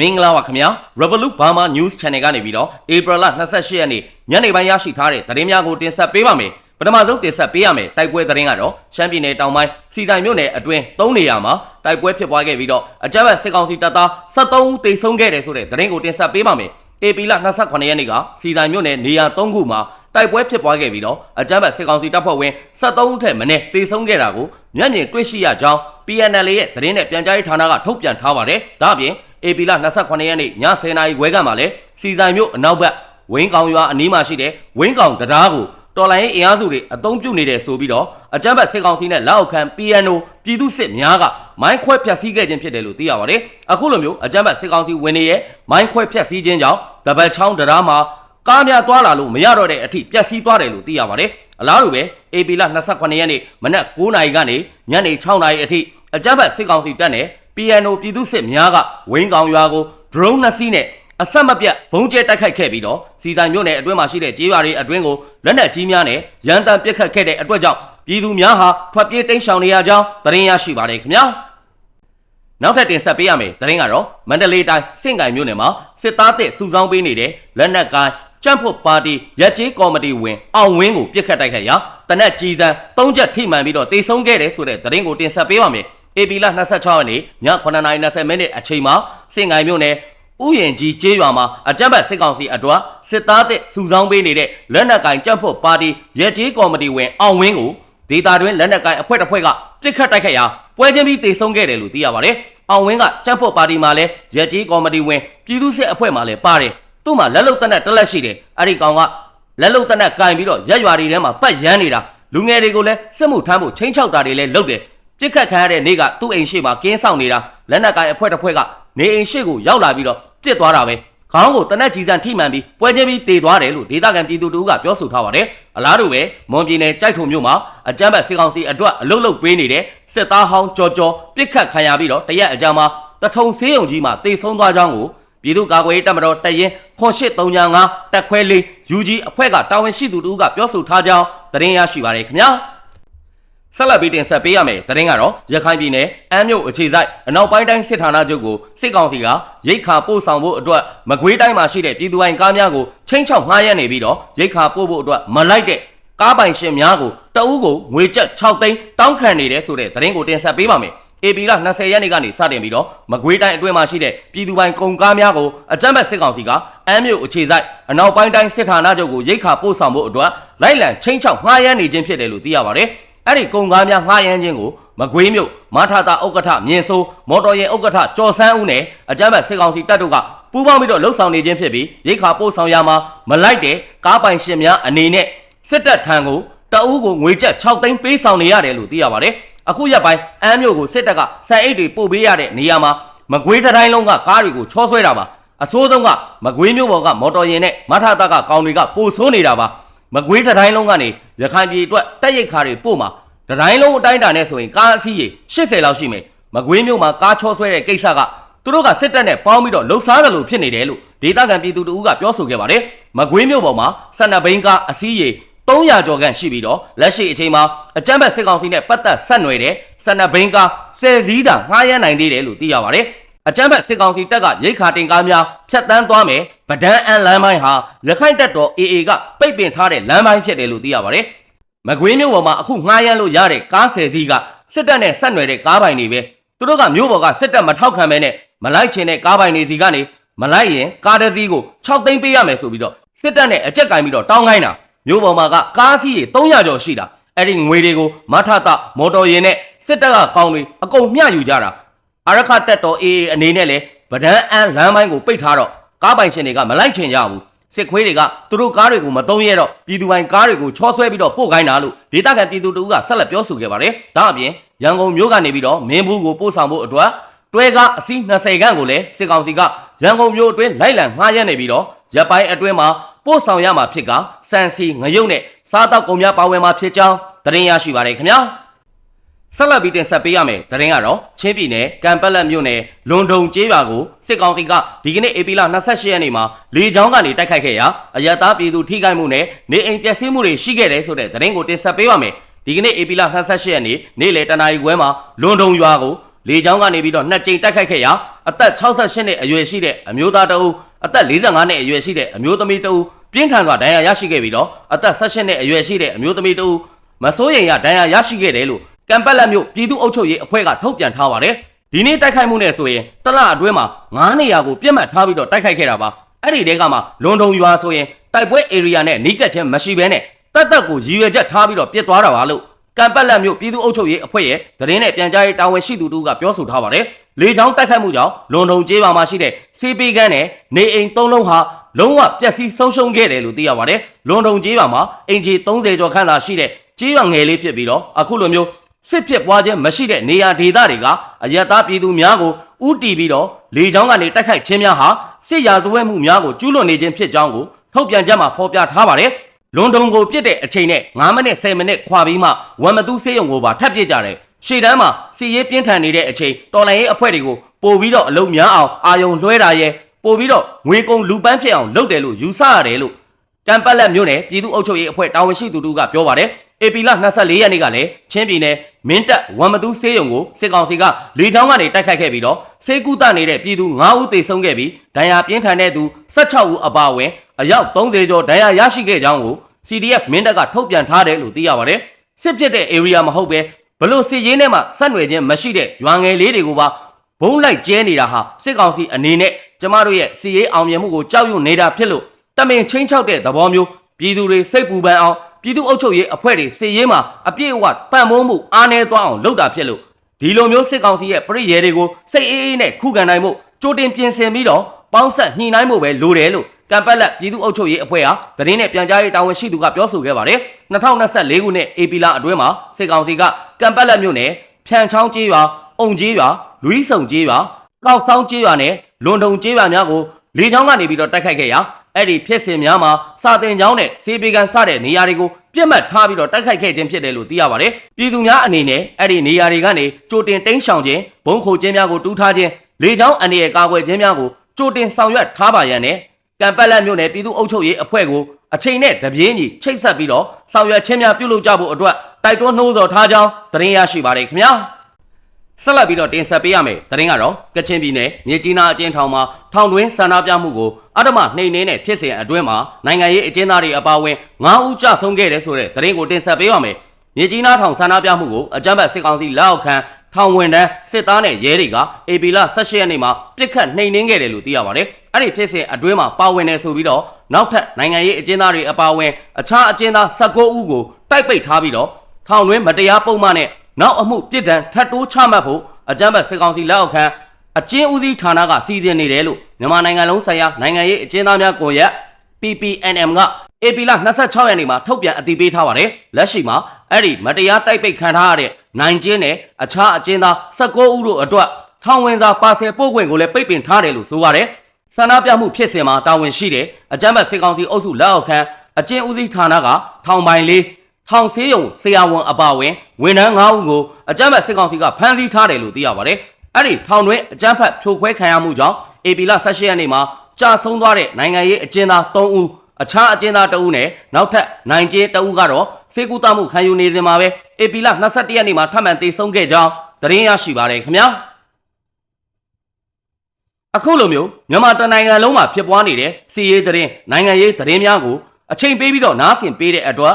မင်္ဂလာပါခင်ဗျာ Revolut Burma News Channel ကနေပြီးတော့ April လ28ရက်နေ့ညနေပိုင်းရရှိထားတဲ့သတင်းများကိုတင်ဆက်ပေးပါမယ်ပထမဆုံးတင်ဆက်ပေးရမယ်တိုက်ပွဲသတင်းကတော့ရှမ်းပြည်နယ်တောင်ပိုင်းစီဆိုင်မြို့နယ်အတွင်း၃နေရာမှာတိုက်ပွဲဖြစ်ပွားခဲ့ပြီးတော့အကြမ်းဖက်စစ်ကောင်စီတပ်သား73ဦးသေဆုံးခဲ့တယ်ဆိုတဲ့သတင်းကိုတင်ဆက်ပေးပါမယ် AP လ28ရက်နေ့ကစီဆိုင်မြို့နယ်နေရာ၃ခုမှာတိုက်ပွဲဖြစ်ပွားခဲ့ပြီးတော့အကြမ်းဖက်စစ်ကောင်စီတပ်ဖွဲ့ဝင်73ဦးထက်မနည်းသေဆုံးခဲ့တာကိုမျက်မြင်တွေ့ရှိရကြောင်း PNL ရဲ့သတင်းနဲ့ပြန်ကြားရေးဌာနကထုတ်ပြန်ထားပါတယ်ဒါအပြင် AP လ28ရက်နေ့ည10:00နာရီခွဲကမှလည်းစီဆိုင်မြို့အနောက်ဘက်ဝင်းကောင်ရွာအနီးမှာရှိတဲ့ဝင်းကောင်တရားကိုတော်လိုင်းရေးအင်အားစုတွေအုံပြုတ်နေတယ်ဆိုပြီးတော့အကြမ်းဖက်စစ်ကောင်စီနဲ့လက်အောက်ခံ PNO ပြည်သူစစ်များကမိုင်းခွဲဖျက်ဆီးခဲ့ခြင်းဖြစ်တယ်လို့သိရပါတယ်အခုလိုမျိုးအကြမ်းဖက်စစ်ကောင်စီဝင်နေရဲ့မိုင်းခွဲဖျက်ဆီးခြင်းကြောင့်တပတ်ချောင်းတရားမှာကားများသွားလာလို့မရတော့တဲ့အထိပျက်စီးသွားတယ်လို့သိရပါတယ်အလားတူပဲ AP လ28ရက်နေ့မနက်9:00နာရီကနေညနေ6:00နာရီအထိအကြမ်းဖက်စစ်ကောင်စီတပ်နဲ့ PNO ပြည်သူစစ်များကဝင်းကောင်ရွာကို drone နှစ်စီးနဲ့အဆက်မပြတ်ဘုံကျဲတိုက်ခိုက်ခဲ့ပြီးတော့စီဆိုင်မြို့နယ်အတွင်းမှာရှိတဲ့ကြေးရွာတွေအတွင်းကိုလက်နက်ကြီးများနဲ့ရန်တမ်းပစ်ခတ်ခဲ့တဲ့အတွက်ကြောင့်ပြည်သူများဟာထွက်ပြေးတိမ်းရှောင်နေရကြောင်းသတင်းရရှိပါတယ်ခင်ဗျာနောက်ထပ်တင်ဆက်ပေးရမယ်သတင်းကတော့မန္တလေးတိုင်းစင့်ကိုင်မြို့နယ်မှာစစ်သားတစ်စုဆောင်းပေးနေတဲ့လက်နက်ကိုင်ကြန့်ဖို့ပါတီရက်ကျေးကော်မတီဝင်အောင်ဝင်းကိုပြစ်ခတ်တိုက်ခိုက်ရာတနက်ကြီးစံ၃ချက်ထိမှန်ပြီးတော့တေဆုံးခဲ့တယ်ဆိုတဲ့သတင်းကိုတင်ဆက်ပေးပါမယ် AP လ26ရက်နေ့ည9:20မိနစ်အချိန်မှာစင်ကိုင်မြို့နယ်ဥယျင်ကြီးကျေးရွာမှာအကြမ်းဖက်စစ်ကောင်စီအတွက်စစ်သားတစ်စုဆောင်းပေးနေတဲ့လက်နက်ကင်ကြက်ဖို့ပါတီရဲကြီးကော်မတီဝင်အောင်ဝင်းကိုဒေတာတွင်လက်နက်ကင်အဖွဲ့တစ်ဖွဲ့ကပြစ်ခတ်တိုက်ခိုက်ရာပွဲချင်းပြီးတေဆုံးခဲ့တယ်လို့သိရပါတယ်။အောင်ဝင်းကကြက်ဖို့ပါတီမှာလည်းရဲကြီးကော်မတီဝင်ပြည်သူစစ်အဖွဲ့မှာလည်းပါတယ်။သူ့မှာလက်လုံတက်နဲ့တက်လက်ရှိတယ်။အဲ့ဒီကောင်ကလက်လုံတက်နဲ့ကင်ပြီးတော့ရက်ရွာတွေထဲမှာပတ်ရမ်းနေတာလူငယ်တွေကိုလည်းစစ်မှုထမ်းဖို့ချင်းချောက်တာတွေလည်းလုပ်တယ်။ ပြစ်ခတ်ခံရတဲ့နေ့ကသူ့အိမ်ရှိမှာကင်းဆောင်နေတာလက်နက်ကင်အဖွဲ့တစ်ဖွဲ့ကနေအိမ်ရှိကိုရောက်လာပြီးတော့ပြစ်သွားတာပဲခေါင်းကိုတနက်ကြီးစံထိမှန်ပြီးပွဲချင်းပြီးတေသွားတယ်လို့ဒေသခံပြည်သူတို့ကပြောဆိုထားပါတယ်အလားတူပဲမွန်ပြည်နယ်ကြိုက်ထုံမြို့မှာအကြမ်းဖက်စစ်ကောင်စီအတွက်အလုတ်လုတ်ပေးနေတဲ့စစ်သားဟောင်းကြော်ကြော်ပြစ်ခတ်ခံရပြီးတော့တရက်အကြာမှာတထုံဆေးရုံကြီးမှာတေဆုံးသွားကြောင်းကိုပြည်သူ့ကာကွယ်ရေးတပ်မတော်တရင်8335တက်ခွဲလေး UG အဖွဲ့ကတာဝန်ရှိသူတို့ကပြောဆိုထားကြောင်းသတင်းရရှိပါတယ်ခင်ဗျာ ဆက်လက်ပြီးတင်ဆက်ပေးရမယ်သတင်းကတော့ရခိုင်ပြည်နယ်အမ်းမြို့အခြေစိုက်အနောက်ပိုင်းတိုင်းစစ်ဌာနချုပ်ကိုစစ်ကောင်စီကရိတ်ခါပို့ဆောင်ဖို့အတွက်မကွေးတိုင်းမှာရှိတဲ့ပြည်သူပိုင်ကားများကိုချင်းချောက်ငှားရမ်းနေပြီးတော့ရိတ်ခါပို့ဖို့အတွက်မလိုက်တဲ့ကားပိုင်ရှင်များကိုတအူးကိုငွေကျပ်6သိန်းတောင်းခံနေတယ်ဆိုတဲ့သတင်းကိုတင်ဆက်ပေးပါမယ် AP လ20ရက်နေ့ကနေစတင်ပြီးတော့မကွေးတိုင်းအတွင်းမှာရှိတဲ့ပြည်သူပိုင်ကုန်ကားများကိုအကြမ်းဖက်စစ်ကောင်စီကအမ်းမြို့အခြေစိုက်အနောက်ပိုင်းတိုင်းစစ်ဌာနချုပ်ကိုရိတ်ခါပို့ဆောင်ဖို့အတွက်လိုက်လံချင်းချောက်ငှားရမ်းနေခြင်းဖြစ်တယ်လို့သိရပါတယ်။ အဲ့ဒီကုန်ကားများငှားရမ်းခြင်းကိုမကွေးမြို့မထာတာဥက္ကဋ္ဌမြင်းစိုးမော်တော်ယာဉ်ဥက္ကဋ္ဌကျော်စန်းဦးနဲ့အကြမ်းဖက်စစ်ကောင်စီတပ်တို့ကပူးပေါင်းပြီးတော့လှုပ်ဆောင်နေခြင်းဖြစ်ပြီးရိတ်ခါပို့ဆောင်ရမှာမလိုက်တဲ့ကားပိုင်ရှင်များအနေနဲ့စစ်တပ်ထံကိုတအူးကိုငွေကျပ်6သိန်းပေးဆောင်နေရတယ်လို့သိရပါတယ်။အခုရက်ပိုင်းအမ်းမြို့ကိုစစ်တပ်ကစံအိတ်တွေပို့ပေးရတဲ့နေရာမှာမကွေးတိုင်းလုံးကကားတွေကိုချောဆွဲတာပါအစိုးဆုံးကမကွေးမြို့ပေါ်ကမော်တော်ယာဉ်နဲ့မထတာကကောင်တွေကပို့ဆိုးနေတာပါ မကွေးတိုင်းလုံးကနေရခိုင်ပြည်အတွက်တက်ရိတ်ခါတွေပို့မှာတိုင်းလုံးအတိုင်းတာနဲ့ဆိုရင်ကားအစီးရေ80လောက်ရှိမယ်မကွေးမြို့မှာကားချောဆွဲတဲ့ကိစ္စကသူတို့ကစစ်တပ်နဲ့ပေါင်းပြီးတော့လှုပ်ရှားတယ်လို့ဖြစ်နေတယ်လို့ဒေသခံပြည်သူတို့ကပြောဆိုခဲ့ပါတယ်မကွေးမြို့ပေါ်မှာဆန္ဒဘိန်းကားအစီးရေ300ကျော်ခန့်ရှိပြီးတော့လက်ရှိအချိန်မှာအကြမ်းဖက်စစ်ကောင်စီနဲ့ပတ်သက်ဆက်နွယ်တဲ့ဆန္ဒဘိန်းကား10စီးတာငှားရမ်းနိုင်သေးတယ်လို့သိရပါတယ် အကြမ်းဖက်စစ်ကောင်စီတပ်ကရိတ်ခါတင်ကားများဖြတ်တန်းသွားမယ်ဗဒန်းအန်လမ်းပိုင်းဟာရခိုင်တပ်တော် AA ကပိတ်ပင်ထားတဲ့လမ်းပိုင်းဖြစ်တယ်လို့သိရပါတယ်မကွေးမြို့ပေါ်မှာအခုငှားရမ်းလို့ရတဲ့ကား10စီးကစစ်တပ်နဲ့ဆက်နွယ်တဲ့ကားပိုင်တွေပဲသူတို့ကမြို့ပေါ်ကစစ်တပ်မထောက်ခံမဲနဲ့မလိုက်ချင်တဲ့ကားပိုင်တွေစီကနေမလိုက်ရင်ကားတစ်စီးကို6သိန်းပေးရမယ်ဆိုပြီးတော့စစ်တပ်နဲ့အကြက်ကင်ပြီးတော့တောင်းခိုင်းတာမြို့ပေါ်မှာကကားစီးရေ300ကျော်ရှိတာအဲ့ဒီငွေတွေကိုမထတာမော်တော်ယာဉ်နဲ့စစ်တပ်ကကောင်းတွေအကုန်မျှယူကြတာ အရခတက်တော် AA အနေနဲ့လည်းဗဒန်းအန်လမ်းပိုင်းကိုပိတ်ထားတော့ကားပိုင်ရှင်တွေကမလိုက်ချင်ကြဘူးစစ်ခွေးတွေကသူတို့ကားတွေကိုမတုံးရတော့ပြည်သူပိုင်ကားတွေကိုချောဆွဲပြီးတော့ပို့ခိုင်းတာလို့ဒေသခံပြည်သူတို့ကဆက်လက်ပြောဆိုခဲ့ပါတယ်။ဒါအပြင်ရန်ကုန်မြို့ကနေပြီးတော့မင်းဘူးကိုပို့ဆောင်ဖို့အတွက်တွဲကားအစီး20ခန့်ကိုလည်းစစ်ကောင်စီကရန်ကုန်မြို့အတွင်းလိုက်လံငှားရမ်းနေပြီးတော့ရပ်ပိုင်းအတွင်းမှာပို့ဆောင်ရမှာဖြစ်ကစံစီငရုတ်နဲ့စားတောက်ကုန်များပါဝင်မှာဖြစ်ကြောင်းသတင်းရရှိပါတယ်ခင်ဗျာ။ ဆက်လက်ပြီးတင်ဆက်ပေးရမယ်သတင်းကတော့ချင်းပြည်နယ်ကံပက်လက်မြို့နယ်လွန်ဒုံကျေးရွာကိုစစ်ကောင်စီကဒီကနေ့ဧပြီလ28ရက်နေ့မှာလေကြောင်းကနေတိုက်ခိုက်ခဲ့ရာအရတားပြည်သူထိခိုက်မှုနဲ့နေအိမ်ပျက်စီးမှုတွေရှိခဲ့တယ်ဆိုတဲ့သတင်းကိုတင်ဆက်ပေးပါမယ်ဒီကနေ့ဧပြီလ28ရက်နေ့နေ့လယ်တနာရီခွဲမှာလွန်ဒုံရွာကိုလေကြောင်းကနေပြီးတော့နှစ်ကြိမ်တိုက်ခိုက်ခဲ့ရာအသက်68နှစ်အရွယ်ရှိတဲ့အမျိုးသားတအုပ်အသက်45နှစ်အရွယ်ရှိတဲ့အမျိုးသမီးတအုပ်ပြင်းထန်စွာဒဏ်ရာရရှိခဲ့ပြီးတော့အသက်18နှစ်အရွယ်ရှိတဲ့အမျိုးသမီးတအုပ်မစိုးရိမ်ရဒဏ်ရာရရှိခဲ့တယ်လို့ ကမ်ပတ်လက်မြို့ပြည်သူ့အုပ်ချုပ်ရေးအဖွဲ့ကထုတ်ပြန်ထားပါတယ်ဒီနေ့တိုက်ခိုက်မှုနဲ့ဆိုရင်တလအတွင်းမှာ9နေရာကိုပြစ်မှတ်ထားပြီးတော့တိုက်ခိုက်ခဲ့တာပါအဲ့ဒီတဲကမှလွန်တုံရွာဆိုရင်တိုက်ပွဲ area နဲ့နီးကပ်ခြင်းမရှိဘဲနဲ့တက်တက်ကိုရည်ရွယ်ချက်ထားပြီးတော့ပြစ်သွားတာပါလို့ကံပတ်လက်မျိုးပြည်သူ့အုပ်ချုပ်ရေးအဖွဲ့ရဲ့သတင်းနဲ့ပြန်ကြားရေးတာဝန်ရှိသူတို့ကပြောဆိုထားပါတယ်။လေကြောင်းတိုက်ခိုက်မှုကြောင့်လွန်တုံကျေးပါမှာရှိတဲ့စီပီကန်နဲ့နေအိမ်၃လုံးဟာလုံးဝပျက်စီးဆုံးရှုံးခဲ့တယ်လို့သိရပါတယ်။လွန်တုံကျေးပါမှာအင်ဂျီ30ကျော်ခန့်သာရှိတဲ့ကျေးရွာငယ်လေးဖြစ်ပြီးတော့အခုလိုမျိုး စစ်ဖြစ်ပွားခြင်းမရှိတဲ့နေရာဒေသတွေကအယက်သားပြည်သူများကိုဥတီပြီးတော့လေကြောင်းကနေတိုက်ခိုက်ခြင်းများဟာစစ်ရာဇဝဲမှုများကိုကျူးလွန်နေခြင်းဖြစ်ကြောင်းကိုထုတ်ပြန်ချက်မှာဖော်ပြထားပါတယ်။လွန်တုံကိုပြစ်တဲ့အချိန်နဲ့9မိနစ်10မိနစ်ခွာပြီးမှဝမ်မတူးဆေးရုံကိုပါထပ်ပြစ်ကြတယ်ရှေ့တန်းမှာစီရေးပြင်းထန်နေတဲ့အချိန်တော်လိုင်းရေးအဖွဲ့တွေကိုပို့ပြီးတော့အလုံးများအောင်အာယုံလွှဲတာရဲပို့ပြီးတော့ငွေကုန်လူပန်းဖြစ်အောင်လုပ်တယ်လို့ယူဆရတယ်လို့ကံပတ်လက်မြို့နယ်ပြည်သူ့အုပ်ချုပ်ရေးအဖွဲ့တာဝန်ရှိသူတို့ကပြောပါတယ်အေပီလာ24ရက်နေ့ကလည်းချင်းပြည်နယ်မင်းတပ်ဝမ်မတူးဆေးရုံကိုစစ်ကောင်စီကလေကြောင်းကနေတိုက်ခိုက်ခဲ့ပြီးတော့စေကူတနေတဲ့ပြည်သူ9ဦးသေဆုံးခဲ့ပြီးဒဏ်ရာပြင်းထန်တဲ့သူ16ဦးအပါအဝင်အယောက်30ကျော်ဒဏ်ရာရရှိခဲ့ကြောင်းကို CDF မင်းတပ်ကထုတ်ပြန်ထားတယ်လို့သိရပါတယ်။စစ်ဖြစ်တဲ့ area မဟုတ်ပဲဘလို့စစ်ရေးနဲ့မှဆက်နွယ်ခြင်းမရှိတဲ့ရွာငယ်လေးတွေကိုပါဘုံလိုက်ကျဲနေတာဟာစစ်ကောင်စီအနေနဲ့ကျမတို့ရဲ့စီရေးအောင်မြင်မှုကိုကြောက်ရွံ့နေတာဖြစ်လို့တမင်ချင်းချောက်တဲ့သဘောမျိုးပြည်သူတွေစိတ်ပူပန်အောင် ပြည်သူအုပ်ချုပ်ရေးအဖွဲ့တွေစစ်ရေးမှာအပြည့်အဝပံ့ပိုးမှုအားနည်းသွားအောင်လုပ်တာဖြစ်လို့ဒီလိုမျိုးစစ်ကောင်စီရဲ့ပြည်ရဲတွေကိုစိတ်အေးအေးနဲ့ခုခံနိုင်မှုကြိုတင်ပြင်ဆင်ပြီးတော့ပေါင်းဆက်ညှိနှိုင်းမှုပဲလိုတယ်လို့ကံပတ်လက်ပြည်သူ့အုပ်ချုပ်ရေးအဖွဲ့ဟာသတင်းနဲ့ပြန်ကြားရေးတာဝန်ရှိသူကပြောဆိုခဲ့ပါတယ်2024ခုနှစ်ဧပြီလအတွင်းမှာစစ်ကောင်စီကကံပတ်လက်မြို့နယ်ဖြန်ချောင်းကျေးရွာအုံကျေးရွာလူကြီးစုံကျေးရွာကောက်ဆောင်ကျေးရွာနဲ့လွန်တုံကျေးရွာများကိုလေကြောင်းကနေပြီးတော့တိုက်ခိုက်ခဲ့ရာ အဲ့ဒီဖြစ်စဉ်များမှာစာတင်ကျောင်းနဲ့စေပေကန်စတဲ့နေရာတွေကိုပြစ်မှတ်ထားပြီးတော့တိုက်ခိုက်ခဲ့ခြင်းဖြစ်တယ်လို့သိရပါတယ်။ပြည်သူများအနေနဲ့အဲ့ဒီနေရာတွေကနေကြိုတင်တိမ်းရှောင်ခြင်းဘုံခိုခြင်းများကိုတူးထားခြင်းလေကြောင်းအနေနဲ့ကာကွယ်ခြင်းများကိုကြိုတင်ဆောင်ရွက်ထားပါရန်နဲ့ကံပတ်လက်မြို့နယ်ပြည်သူ့အုပ်ချုပ်ရေးအဖွဲ့ကိုအချိန်နဲ့တပြေးညီချိတ်ဆက်ပြီးတော့ဆောင်ရွက်ခြင်းများပြုလုပ်ကြဖို့အတွက်တိုက်တွန်းနှိုးဆော်ထားကြောင်းသတင်းရရှိပါတယ်ခင်ဗျာ။ ဆက်လက်ပြီးတော့တင်ဆက်ပေးရမယ်။တရင်ကတော့ကချင်ပြည်နယ်မြေကြီးနားအကျဉ်းထောင်မှာထောင်တွင်းဆန္ဒပြမှုကိုအဓမ္မနှိမ်နင်းတဲ့ဖြစ်စဉ်အတွင်းမှာနိုင်ငံရေးအကျဉ်းသားတွေအပါအဝင်9ဦးကြဆုံးခဲ့တယ်ဆိုတဲ့တရင်ကိုတင်ဆက်ပေးရမယ်။မြေကြီးနားထောင်ဆန္ဒပြမှုကိုအကြမ်းဖက်စစ်ကောင်စီလက်အောက်ခံထောင်ဝင်တန်းစစ်သားနဲ့ရဲတွေကအေပီလာ18ရက်နေ့မှာပြစ်ခတ်နှိမ်နင်းခဲ့တယ်လို့သိရပါတယ်။အဲ့ဒီဖြစ်စဉ်အတွင်းမှာပါဝင်နေဆိုပြီးတော့နောက်ထပ်နိုင်ငံရေးအကျဉ်းသားတွေအပါအဝင်အခြားအကျဉ်းသား19ဦးကိုတိုက်ပိတ်ထားပြီးတော့ထောင်တွင်းမတရားပုံမှန်နဲ့ နောက်အမှုပြစ်ဒဏ်ထပ်တိုးချမှတ်ဖို့အကြမ်းဖက်စစ်ကောင်စီလက်အောက်ခံအကျဉ်းဦးစီးဌာနကစီစဉ်နေတယ်လို့မြန်မာနိုင်ငံလုံးဆိုင်ရာနိုင်ငံရေးအကျဉ်းသားများကွန်ရက် PPNM က AP လ26ရက်နေ့မှာထုတ်ပြန်အတည်ပြုထားပါတယ်လက်ရှိမှာအဲ့ဒီမတရားတိုက်ပိတ်ခံထားရတဲ့နိုင်ကျင်းနဲ့အခြားအကျဉ်းသား19ဦးတို့အတွက်ထောင်ဝင်စာပါဆယ်ပို့ခွင့်ကိုလည်းပိတ်ပင်ထားတယ်လို့ဆိုပါတယ်ဆန္ဒပြမှုဖြစ်စဉ်မှာတာဝန်ရှိတဲ့အကြမ်းဖက်စစ်ကောင်စီအုပ်စုလက်အောက်ခံအကျဉ်းဦးစီးဌာနကထောင်ပိုင်လေး ထောင်ဆေးရုံဆရာဝန်အပါအဝင်ဝန်ထမ်း9ဦးကိုအကြမ်းဖက်စစ်ကောင်စီကဖမ်းဆီးထားတယ်လို့သိရပါတယ်။အဲ့ဒီထောင်တွင်းအကြမ်းဖက်ဖြိုခွဲခံရမှုကြောင့်အေပီလာ18ရက်နေ့မှာကြာဆုံးသွားတဲ့နိုင်ငံရေးအကျဉ်းသား3ဦးအခြားအကျဉ်းသား2ဦးနဲ့နောက်ထပ်နိုင်ကျင်း2ဦးကတော့စေကူတမှုခံယူနေစဉ်မှာပဲအေပီလာ21ရက်နေ့မှာထပ်မံတေဆုံးခဲ့ကြောင်းသတင်းရရှိပါတယ်ခင်ဗျာ။အခုလိုမျိုးမြန်မာတနိုင်ငံလုံးမှာဖြစ်ပွားနေတဲ့စီးရေးသတင်းနိုင်ငံရေးသတင်းများကိုအချိန်ပေးပြီးတော့နားဆင်ပေးတဲ့အတွက်